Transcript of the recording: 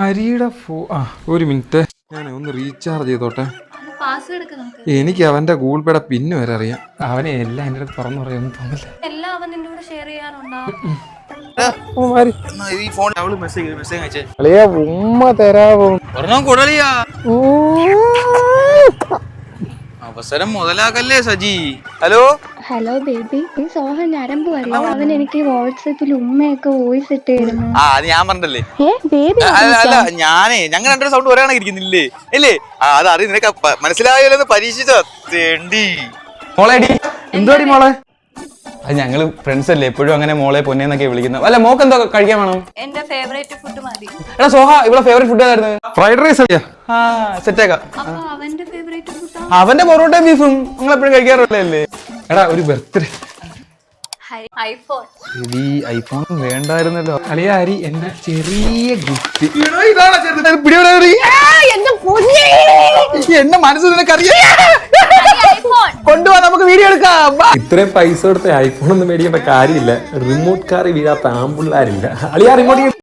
അരിയുടെ ഫോ ആ ഒരു മിനിറ്റ്. ഞാൻ ഒന്ന് റീചാർജ് ചെയ്തോട്ടെ. എനിക്ക് അവന്റെ ഗൂഗിൾ പേയുടെ പിന്ന് വരെ അറിയാം. അവനെ എല്ലാം എന്റെ അടുത്ത് തുറന്നു പറയാൻ തോന്നില്ല. എല്ലാം അവൻ ഷെയർ ചെയ്യാറുണ്ടോ? ഉമ്മ തരാവോ? അവസരം മുതലാക്കല്ലേ സജി. ഹലോ? ഹലോ ബേബി ഈ സോഹൻ ഞരമ്പ് അറിയാം അവൻ എനിക്ക് വാട്സപ്പിൽ ഉമ്മയൊക്കെ വോയിസ് ഇട്ട് തരുന്നു ആ അത് ഞാൻ പറഞ്ഞല്ലേ ഏ ബേബി അല്ല അല്ല ഞാനേ ഞങ്ങൾ രണ്ടു സൗണ്ട് ഒരാണ് ഇരിക്കുന്നില്ലേ? ഇല്ലേ? ആ അത് അറിയ നിനക്ക് പ- മനസ്സിലായല്ലോ പരീക്ഷിച്ചോ. തേണ്ടി. മോളെടി എന്തോടി മോളെ? അത് ഞങ്ങൾ ഫ്രണ്ട്സ് അല്ലേ എപ്പോഴും അങ്ങനെ മോളെ പൊന്നേന്നൊക്കെ വിളിക്കുന്നത്. അല്ല മോക്ക് എന്തോ കഴിക്കാൻ വേണം? എന്റെ ഫേവറേറ്റ് ഫുഡ് മതി. എടാ സോഹ ഇവിടെ ഫേവറേറ്റ് ഫുഡ് ഏതായിരുന്നു? ഫ്രൈഡ് റൈസ് അല്ലേ? ആ സെറ്റേക്കാം അപ്പൊ അവന്റെ ഫേവറേറ്റ് ഫുഡ് അവന്റെ പൊറോട്ട ബീഫും നിങ്ങൾ എപ്പോഴും കഴിക്കാറുള്ളതല്ലേ? എടാ ഒരു ബർത്ത്ഡേ ഐഫോൺ വേണ്ടായിരുന്നല്ലോ. അളിയ അരി എന്റെ ചെറിയ ഗിഫ്റ്റ് എന്റെ മനസ്സ് നിനക്കറിയാം. ഐഫോൺ കൊണ്ടുപോവാ നമുക്ക് വീഡിയോ എടുക്കാം. ഇത്രയും പൈസ കൊടുത്ത് ഐഫോൺ ഒന്നും മേടിക്കേണ്ട കാര്യമില്ല. റിമോട്ട് കാറി വീഴാത്ത ആമ്പിള്ളാരില്ല അളിയാ റിമോട്ട്